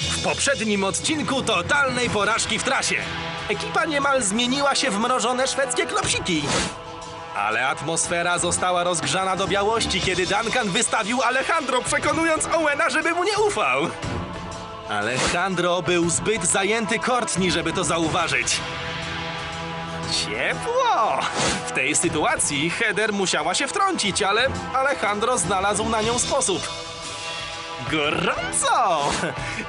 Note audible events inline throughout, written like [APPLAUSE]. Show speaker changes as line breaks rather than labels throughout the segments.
W poprzednim odcinku totalnej porażki w trasie. Ekipa niemal zmieniła się w mrożone szwedzkie klopsiki. Ale atmosfera została rozgrzana do białości, kiedy Duncan wystawił Alejandro, przekonując Owena, żeby mu nie ufał. Alejandro był zbyt zajęty Courtney, żeby to zauważyć. Ciepło! W tej sytuacji Heather musiała się wtrącić, ale Alejandro znalazł na nią sposób. Gorąco!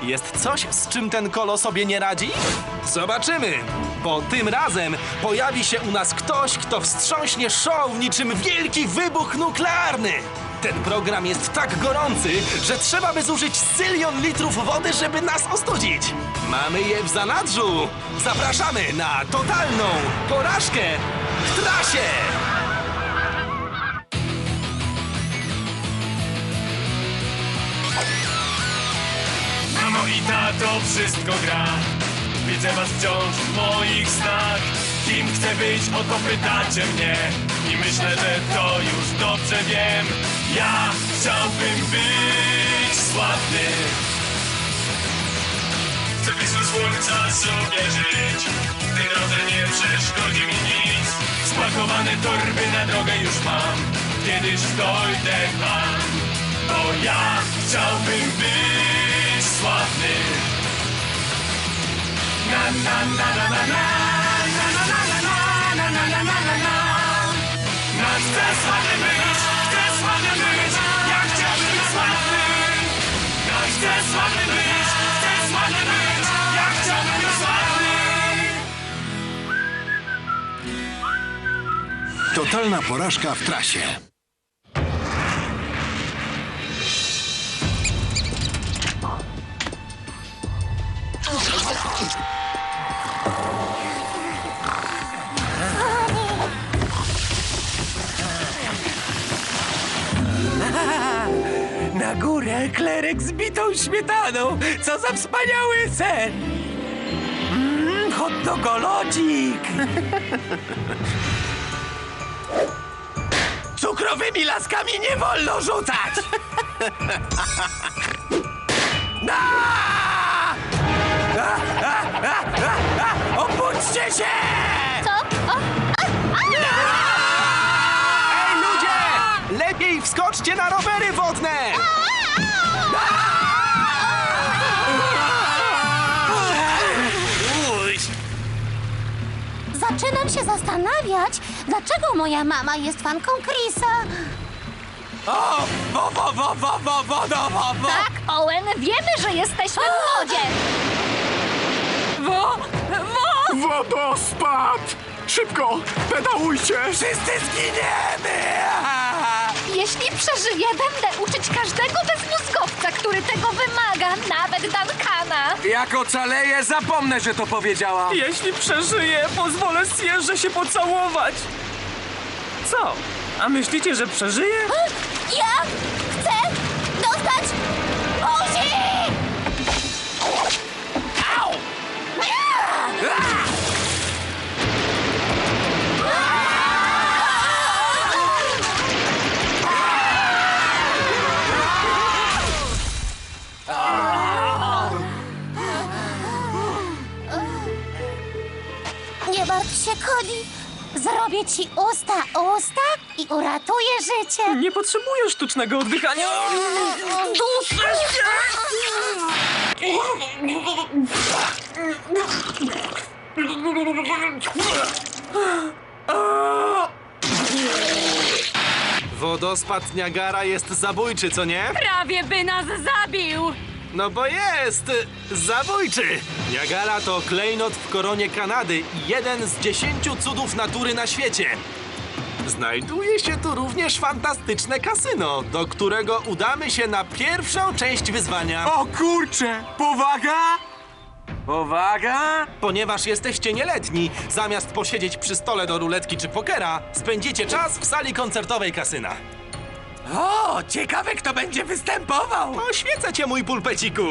Jest coś, z czym ten kolo sobie nie radzi? Zobaczymy! Bo tym razem pojawi się u nas ktoś, kto wstrząśnie show niczym wielki wybuch nuklearny! Ten program jest tak gorący, że trzeba by zużyć zylion litrów wody, żeby nas ostudzić! Mamy je w zanadrzu! Zapraszamy na totalną porażkę w trasie!
Tato, wszystko gra. Widzę was wciąż w moich snach. Kim chcę być, o to pytacie mnie. I myślę, że to już dobrze wiem. Ja chciałbym być sławny. Chcę blisko słońca sobie żyć. Tej drodze nie przeszkodzi mi nic. Spakowane torby na drogę już mam. Kiedyś dojdę tam Bo ja chciałbym być sławny
Totalna porażka w trasie.
Górę klerek z bitą śmietaną. Co za wspaniały sen! Mmm, hot dogolodzik! [LAUGHS] Cukrowymi laskami nie wolno rzucać! [LAUGHS] Na! [LAUGHS] A, a, a, a, a! Obudźcie się!
Co? O,
Ej ludzie! Lepiej wskoczcie na rowery wodne!
Zaczynam się zastanawiać, dlaczego moja mama jest fanką Chrisa.
O! Wo, wo, wo, wo, wo, wo, wo!
Tak, Owen, wiemy, że jesteśmy w wodzie.
Wo, wo!
Wodospad! Szybko! Pedałujcie!
Wszyscy zginiemy!
Jeśli przeżyję, będę uczyć każdego bezmózgowca, który tego wymaga, nawet Duncana.
Jak ocaleję, zapomnę, że to powiedziała.
Jeśli przeżyję, pozwolę Sierze się pocałować. Co? A myślicie, że przeżyję?
Zrobię ci usta usta i uratuję życie.
Nie potrzebuję sztucznego oddychania. Duszę się!
Wodospad Niagara jest zabójczy, co nie?
Prawie by nas zabił!
No bo jest! Zabójczy! Niagara to klejnot w koronie Kanady i jeden z dziesięciu cudów natury na świecie. Znajduje się tu również fantastyczne kasyno, do którego udamy się na pierwszą część wyzwania.
O kurcze! Powaga! Powaga!
Ponieważ jesteście nieletni, zamiast posiedzieć przy stole do ruletki czy pokera, spędzicie czas w sali koncertowej kasyna.
O, ciekawe kto będzie występował!
Oświecę cię, mój pulpeciku!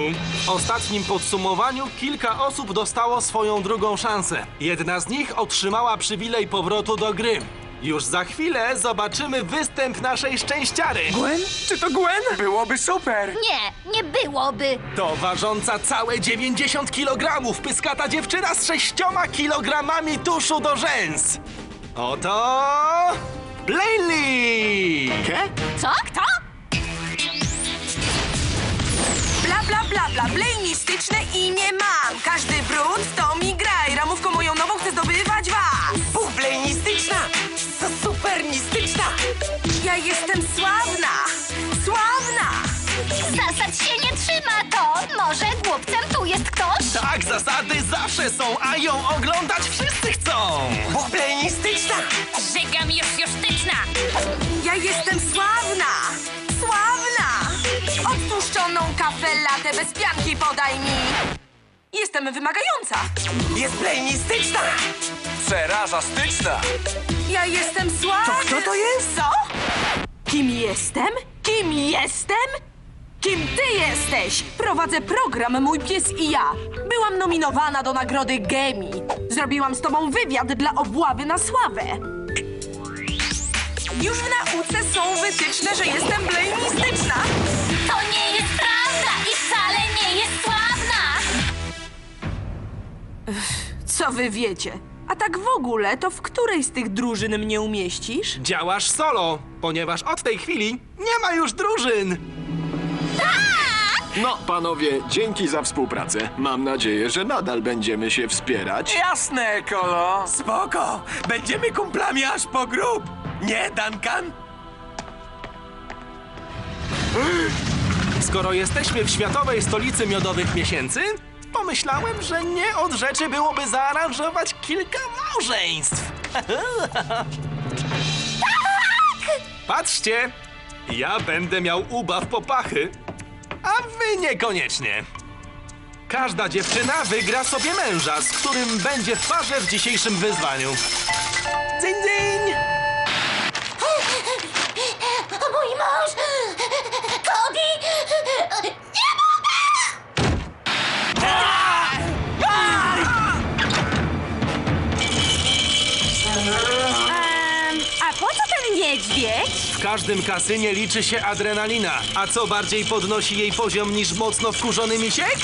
W ostatnim podsumowaniu kilka osób dostało swoją drugą szansę. Jedna z nich otrzymała przywilej powrotu do gry. Już za chwilę zobaczymy występ naszej szczęściary.
Gwen? Czy to Gwen?
Byłoby super.
Nie, nie byłoby.
To ważąca całe 90 kg pyskata dziewczyna z 6 kilogramami tuszu do rzęs. Oto... Blayley!
Ke?
Co? Kto?
Bla bla bla bla, blejnistyczne imię mam Każdy brud to mi gra I ramówką moją nową chcę zdobywać was
Buch blejnistyczna. Supernistyczna.
Ja jestem sławna, sławna
Zasad się nie trzyma to. Może głupcem tu jest ktoś?
Tak, zasady zawsze są, a ją oglądać wszyscy chcą!
Buch blejnistyczna.
Jestem sławna, sławna Odtłuszczoną kawę latę bez pianki podaj mi Jestem wymagająca
Jest blejnistyczna. Przeraża styczna.
Ja jestem sławna
To kto to jest?
Co? Kim jestem? Kim jestem? Kim ty jesteś? Prowadzę program Mój Pies i ja. Byłam nominowana do nagrody Gemi. Zrobiłam z tobą wywiad dla obławy na sławę. Już w nauce są wytyczne, że jestem blejnistyczna.
To nie jest prawda i wcale nie jest sławna.
Co wy wiecie? A tak w ogóle, to w której z tych drużyn mnie umieścisz?
Działasz solo, ponieważ od tej chwili nie ma już drużyn!
No, panowie, dzięki za współpracę. Mam nadzieję, że nadal będziemy się wspierać.
Jasne, Kolo. Spoko. Będziemy kumplami aż po grób. Nie, Duncan?
Skoro jesteśmy w światowej stolicy miodowych miesięcy, pomyślałem, że nie od rzeczy byłoby zaaranżować kilka małżeństw. Patrzcie, ja będę miał ubaw popachy, a wy niekoniecznie. Każda dziewczyna wygra sobie męża, z którym będzie w parze w dzisiejszym wyzwaniu. Dzień, dzień! W każdym kasynie liczy się adrenalina. A co bardziej podnosi jej poziom niż mocno wkurzony misiek?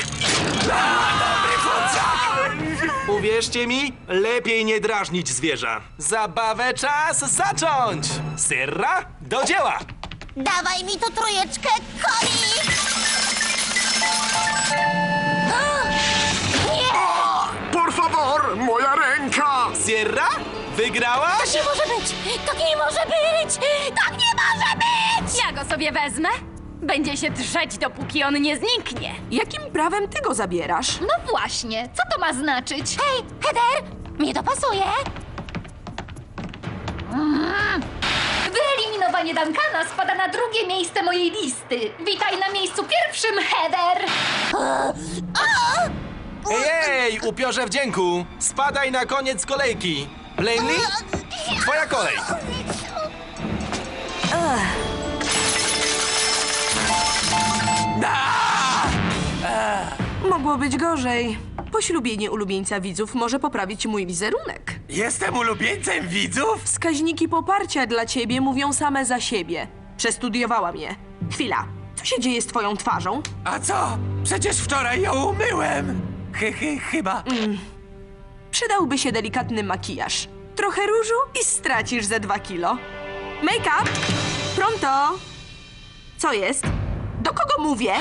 Uwierzcie mi, lepiej nie drażnić zwierza. Zabawę czas zacząć! Syrra, do dzieła!
Dawaj mi tu trójeczkę, Cody!
Por favor, moja ręka!
Sierra, wygrałaś?
Nie może być! Tak nie może być! Tak nie może być!
Ja go sobie wezmę. Będzie się drzeć, dopóki on nie zniknie.
Jakim prawem ty go zabierasz?
No właśnie, co to ma znaczyć? Hej, Heather! Mnie to pasuje! Mm. Wyeliminowanie Duncana spada na drugie miejsce mojej listy. Witaj na miejscu pierwszym, Heather!
Ej, ej, upiorze wdzięku! Spadaj na koniec kolejki. Laney, twoja kolej.
Mogło być gorzej. Poślubienie ulubieńca widzów może poprawić mój wizerunek.
Jestem ulubieńcem widzów?
Wskaźniki poparcia dla ciebie mówią same za siebie. Przestudiowałam je. Chwila. Co się dzieje z twoją twarzą?
A co? Przecież wczoraj ją umyłem. Chy, chy, chyba.
Przydałby się delikatny makijaż. Trochę różu i stracisz ze dwa kilo. Make-up! Pronto! Co jest? Do kogo mówię?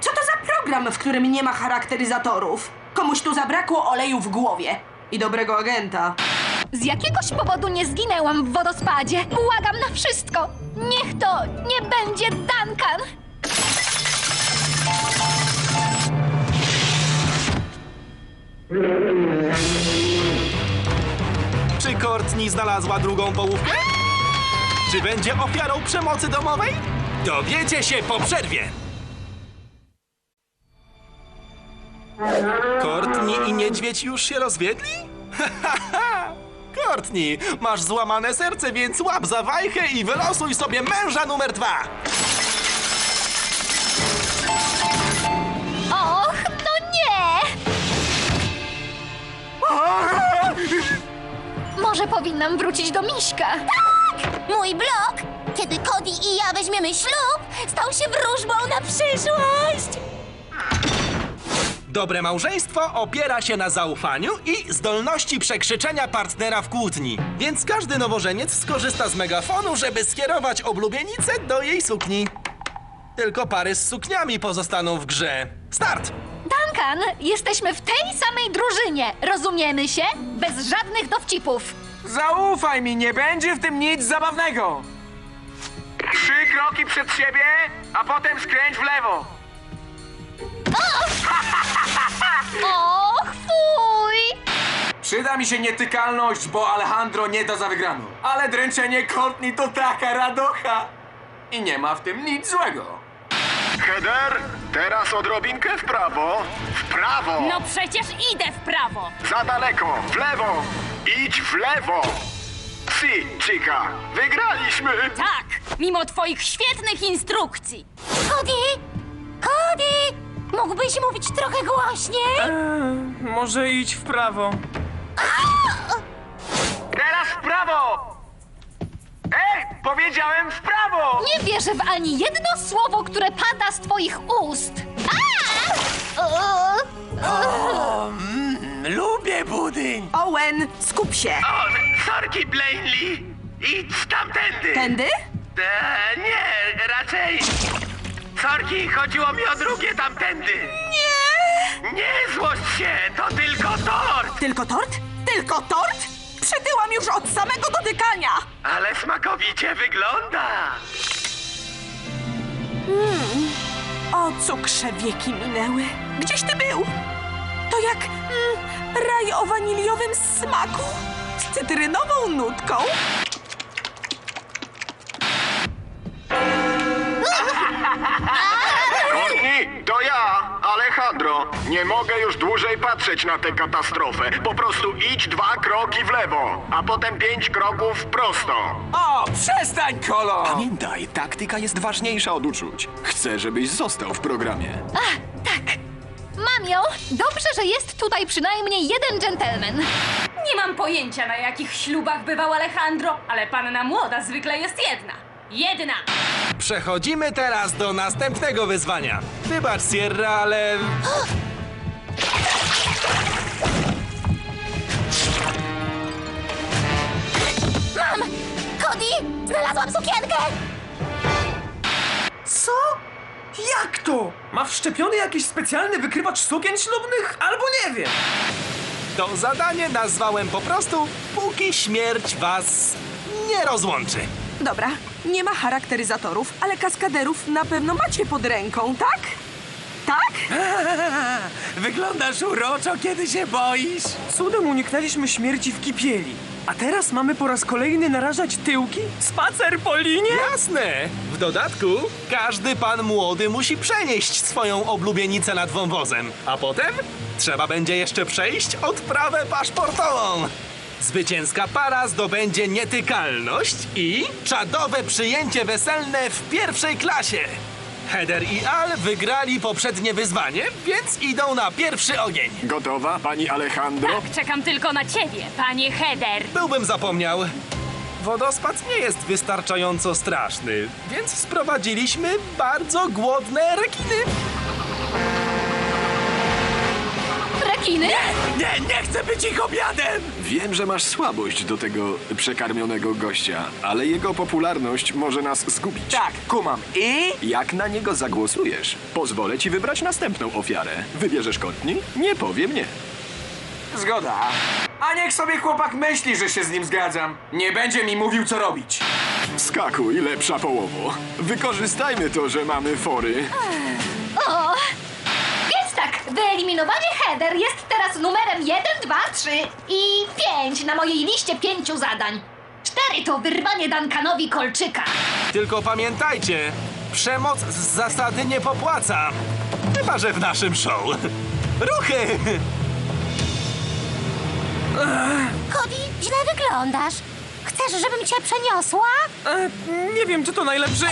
Co to za program, w którym nie ma charakteryzatorów? Komuś tu zabrakło oleju w głowie. I dobrego agenta.
Z jakiegoś powodu nie zginęłam w wodospadzie. Błagam na wszystko. Niech to nie będzie Duncan.
Czy Courtney znalazła drugą połówkę? Czy będzie ofiarą przemocy domowej? Dowiecie się po przerwie! Courtney i niedźwiedź już się rozwiedli? Courtney, masz złamane serce, więc łap za wajchę i wylosuj sobie męża numer dwa!
Och, no nie! Może po powinnam wrócić do Miśka.
Mój blog, kiedy Cody i ja weźmiemy ślub, stał się wróżbą na przyszłość.
Dobre małżeństwo opiera się na zaufaniu i zdolności przekrzyczenia partnera w kłótni. Więc każdy nowożeniec skorzysta z megafonu, żeby skierować oblubienicę do jej sukni. Tylko pary z sukniami pozostaną w grze. Start!
Duncan, jesteśmy w tej samej drużynie. Rozumiemy się? Bez żadnych dowcipów.
Zaufaj mi, nie będzie w tym nic zabawnego.
Trzy kroki przed siebie, a potem skręć w lewo. [LAUGHS]
Och, fuj!
Przyda mi się nietykalność, bo Alejandro nie da za wygraną. Ale dręczenie Courtney to taka radocha. I nie ma w tym nic złego.
Heather, teraz odrobinkę w prawo. W prawo!
No przecież idę w prawo.
Za daleko! W lewo! Idź w lewo! Si, chica! Wygraliśmy!
Tak, mimo twoich świetnych instrukcji.
Cody! Cody! Mógłbyś mówić trochę głośniej?
Eee, może idź w prawo.
Powiedziałem w prawo!
Nie wierzę w ani jedno słowo, które pada z twoich ust.
Lubię budyń.
Owen, skup się.
O, sorki, Blaney! Idź tamtędy!
Tędy?
E, nie, raczej... Sorki, chodziło mi o drugie tamtędy! Nie! Nie złość się, to tylko tort!
Tylko tort? Tylko tort? Przytyłam już od samego dotykania.
Ale smakowicie wygląda!
O, cukrze wieki minęły. Gdzieś ty był? To jak mm, raj o waniliowym smaku z cytrynową nutką.
Nie mogę już dłużej patrzeć na tę katastrofę. Po prostu idź dwa kroki w lewo, a potem pięć kroków prosto.
O, przestań, kolo!
Pamiętaj, taktyka jest ważniejsza od uczuć. Chcę, żebyś został w programie.
Tak. Mam ją. Dobrze, że jest tutaj przynajmniej jeden dżentelmen.
Nie mam pojęcia, na jakich ślubach bywał Alejandro, ale panna młoda zwykle jest jedna. Jedna!
Przechodzimy teraz do następnego wyzwania. Wybacz, Sierra, ale
Mam! Cody! Znalazłam sukienkę!
Co? Jak to? Ma wszczepiony jakiś specjalny wykrywacz sukien ślubnych? Albo nie wiem.
to zadanie nazwałem po prostu Póki śmierć was nie rozłączy.
Dobra, nie ma charakteryzatorów, ale kaskaderów na pewno macie pod ręką, tak? Tak? [LAUGHS]
Wyglądasz uroczo, kiedy się boisz.
Cudem uniknęliśmy śmierci w kipieli. A teraz mamy po raz kolejny narażać tyłki? Spacer po linie?
Jasne! W dodatku, każdy pan młody musi przenieść swoją oblubienicę nad wąwozem, a potem trzeba będzie jeszcze przejść odprawę paszportową. Zwycięska para zdobędzie nietykalność i czadowe przyjęcie weselne w pierwszej klasie. Heather i Al wygrali poprzednie wyzwanie, więc idą na pierwszy ogień.
Gotowa, pani Alejandro?
Czekam tylko na ciebie, panie Heather.
Byłbym zapomniał. Wodospad nie jest wystarczająco straszny, więc sprowadziliśmy bardzo głodne rekiny.
Rekiny?
Nie, nie chcę być ich obiadem!
Wiem, że masz słabość do tego przekarmionego gościa, ale jego popularność może nas zgubić.
Tak, kumam. I?
Jak na niego zagłosujesz? Pozwolę ci wybrać następną ofiarę. Wybierzesz Courtney? Nie powie mnie.
Zgoda. A niech sobie chłopak myśli, że się z nim zgadzam. Nie będzie mi mówił, co robić.
Skakuj, lepsza połowo. Wykorzystajmy to, że mamy fory.
O! Wyeliminowanie Heather jest teraz numerem 1, 2, 3 i 5 na mojej liście pięciu zadań. 4 to wyrwanie Duncanowi kolczyka.
Tylko pamiętajcie, przemoc z zasady nie popłaca. Chyba, że w naszym show. [LAUGHS] Ruchy!
Cody, źle wyglądasz. Chcesz, żebym cię przeniosła?
E, nie wiem, czy to najlepszy...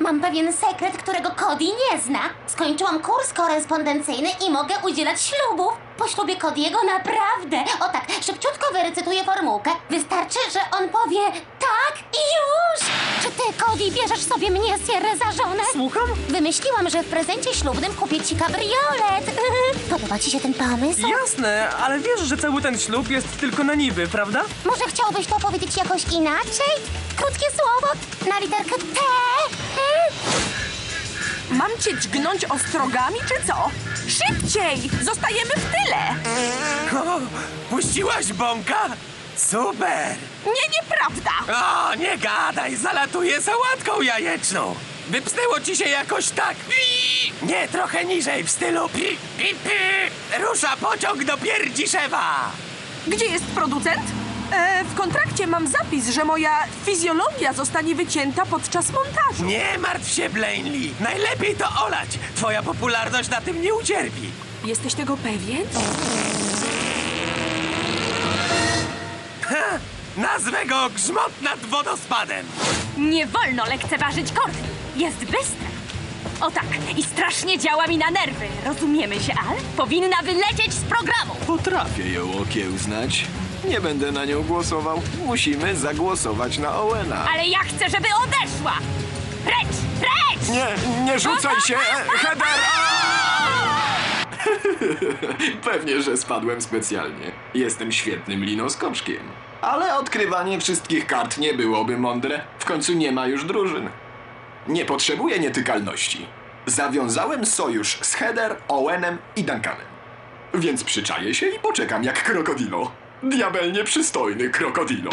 Mam pewien sekret, którego Cody nie zna. Skończyłam kurs korespondencyjny i mogę udzielać ślubów. Po ślubie Cody'ego naprawdę. O tak, szybciutko wyrecytuję formułkę. Wystarczy, że on powie tak i już. Czy ty, Cody, bierzesz sobie mnie, Sierra, za żonę?
Słucham?
Wymyśliłam, że w prezencie ślubnym kupię ci kabriolet. [LAUGHS] Podoba ci się ten pomysł?
Jasne, ale wiesz, że cały ten ślub jest tylko na niby, prawda?
Może chciałbyś to powiedzieć jakoś inaczej? Krótkie słowo na literkę T.
Mam cię dźgnąć ostrogami, czy co? Szybciej! Zostajemy w tyle!
O, puściłaś bąka? Super!
Nie, nieprawda!
O, nie gadaj, zalatuję sałatką jajeczną. Wypsnęło ci się jakoś tak. Pi! Nie, trochę niżej, w stylu pi, pi, pi. Rusza pociąg do Pierdziszewa.
Gdzie jest producent? E, w kontrakcie mam zapis, że moja fizjologia zostanie wycięta podczas montażu.
Nie martw się, Blaney. Najlepiej to olać. Twoja popularność na tym nie ucierpi.
Jesteś tego pewien?
Nazwę go Grzmot nad wodospadem.
Nie wolno lekceważyć Courtney. Jest bystra. O tak, i strasznie działa mi na nerwy. Rozumiemy się, Al? Powinna wylecieć z programu.
Potrafię ją okiełznać. Nie będę na nią głosował. Musimy zagłosować na Owena.
Ale ja chcę, żeby odeszła. Precz, precz!
Nie, nie rzucaj się! Heather! [LAUGHS] Pewnie, że spadłem specjalnie. Jestem świetnym linoskoczkiem. Ale odkrywanie wszystkich kart nie byłoby mądre. W końcu nie ma już drużyn. Nie potrzebuję nietykalności. Zawiązałem sojusz z Heather, Owenem i Duncanem. Więc przyczaję się i poczekam jak krokodilo. Diabelnie przystojny krokodilo.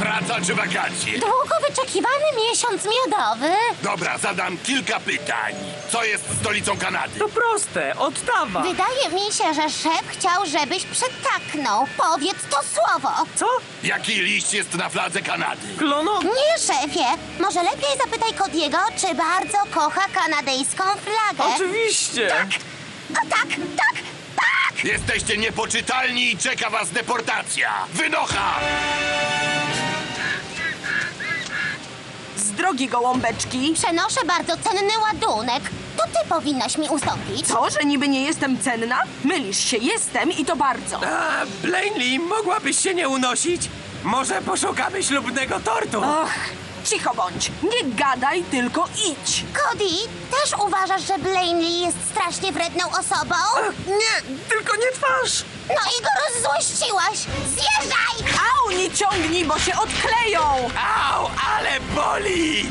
Praca czy wakacje?
Długo wyczekiwany miesiąc miodowy.
Dobra, zadam kilka pytań. Co jest stolicą Kanady?
To proste, Ottawa.
Wydaje mi się, że szef chciał, żebyś przytaknął. Powiedz to słowo.
Co?
Jaki liść jest na fladze Kanady?
Klono?
Nie, szefie. Może lepiej zapytaj Kodiego, czy bardzo kocha kanadyjską flagę.
Oczywiście.
O tak, tak, tak!
Jesteście niepoczytalni i czeka was deportacja. Wynocha!
Z drogi gołąbeczki.
Przenoszę bardzo cenny ładunek. To ty powinnaś mi ustąpić.
To, że niby nie jestem cenna? Mylisz się, jestem i to bardzo.
A, Blaney, mogłabyś się nie unosić? Może poszukamy ślubnego tortu?
Och, cicho bądź. Nie gadaj, tylko idź.
Cody, też uważasz, że Blaney jest strasznie wredną osobą?
Nie, tylko nie twarz.
No i go rozzłościłaś. Zjeżdżaj!
Au, nie ciągnij, bo się odkleją.
Au, ale boli!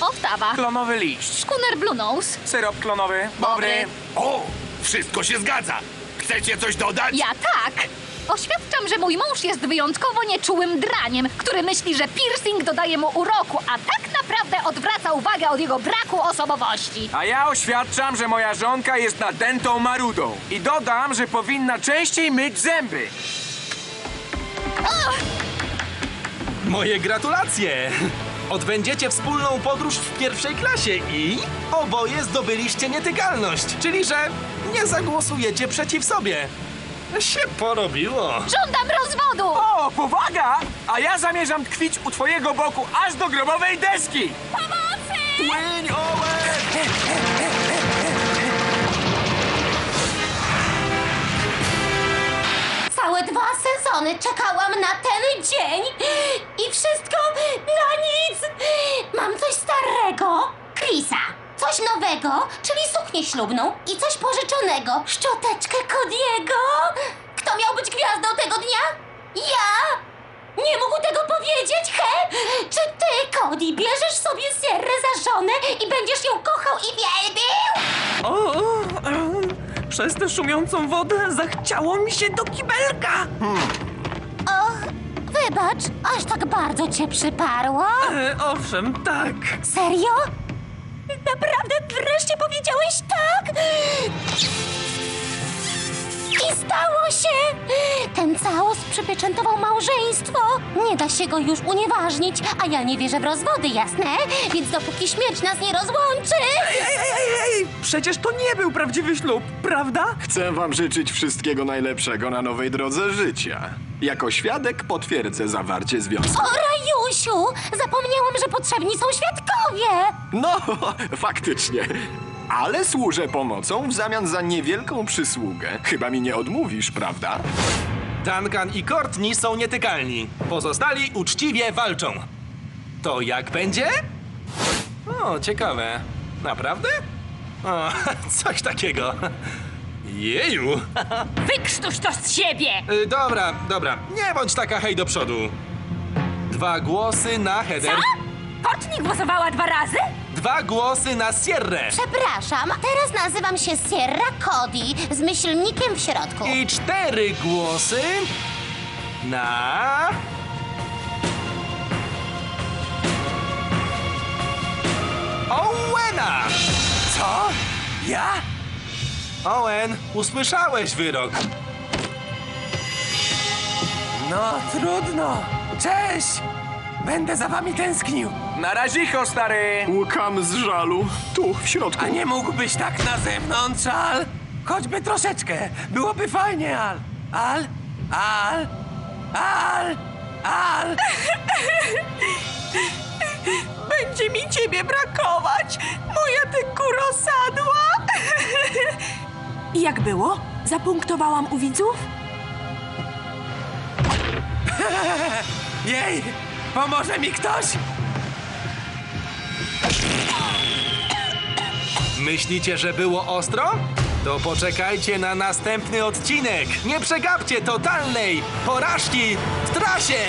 Ottawa.
Klonowy liść.
Schooner Blue Nose.
Syrop klonowy.
Dobry.
O, wszystko się zgadza. Chcecie coś dodać?
Ja tak. Oświadczam, że mój mąż jest wyjątkowo nieczułym draniem, który myśli, że piercing dodaje mu uroku, a tak naprawdę odwraca uwagę od jego braku osobowości.
A ja oświadczam, że moja żonka jest nadętą marudą. I dodam, że powinna częściej myć zęby.
Moje gratulacje! Odbędziecie wspólną podróż w pierwszej klasie i oboje zdobyliście nietykalność, czyli że nie zagłosujecie przeciw sobie. Się porobiło.
Żądam rozwodu!
O, powaga! A ja zamierzam tkwić u twojego boku aż do grobowej deski.
Płyń, Owen!
Całe dwa sezony czekałam na ten dzień i wszystko na nic. Mam coś starego, Chrisa. Coś nowego, czyli suknię ślubną i coś pożyczonego, szczoteczkę Kodiego. Kto miał być gwiazdą tego dnia? Ja? Nie mógł tego powiedzieć, he? Czy ty, Cody, bierzesz sobie Sierrę za żonę i będziesz ją kochał i wielbił?
O, em, przez tę szumiącą wodę zachciało mi się do kibelka.
O, wybacz, aż tak bardzo cię przyparło.
E, owszem, tak.
Serio? Naprawdę wreszcie powiedziałeś tak? I stało się! Ten caos przypieczętował małżeństwo. Nie da się go już unieważnić, a ja nie wierzę w rozwody, jasne? Więc dopóki śmierć nas nie rozłączy...
Ej, ej, ej, ej! Przecież to nie był prawdziwy ślub, prawda?
Chcę wam życzyć wszystkiego najlepszego na nowej drodze życia. Jako świadek potwierdzę zawarcie związku.
O, Rajusiu! Zapomniałam, że potrzebni są świadkowie!
No, [LAUGHS] faktycznie. Ale służę pomocą w zamian za niewielką przysługę. Chyba mi nie odmówisz, prawda?
Duncan i Courtney są nietykalni. Pozostali uczciwie walczą. To jak będzie? O, ciekawe. Naprawdę? O, [LAUGHS] coś takiego. Jeju. [LAUGHS]
Wykrztuś to z siebie!
Y, Dobra, dobra. Nie bądź taka hej do przodu. Dwa głosy na
Co?
header.
Courtney głosowała dwa razy?
Dwa głosy na Sierrę.
Przepraszam, teraz nazywam się Sierra Cody z myślnikiem w środku.
I cztery głosy na... Owena!
Co? Ja?
Owen, usłyszałeś wyrok.
No, trudno. Cześć! Będę za wami tęsknił. Na razicho, stary!
Łkam z żalu. Tu, w środku.
A nie mógłbyś tak na zewnątrz, Al? Choćby troszeczkę. Byłoby fajnie, Al. Al? Al? Al? Al? [LAUGHS]
Będzie mi ciebie brakować, moja ty kurosadła! I jak było? Zapunktowałam u widzów? [LAUGHS]
Jej! Pomoże mi ktoś?
Myślicie, że było ostro? To poczekajcie na następny odcinek. Nie przegapcie totalnej porażki w trasie!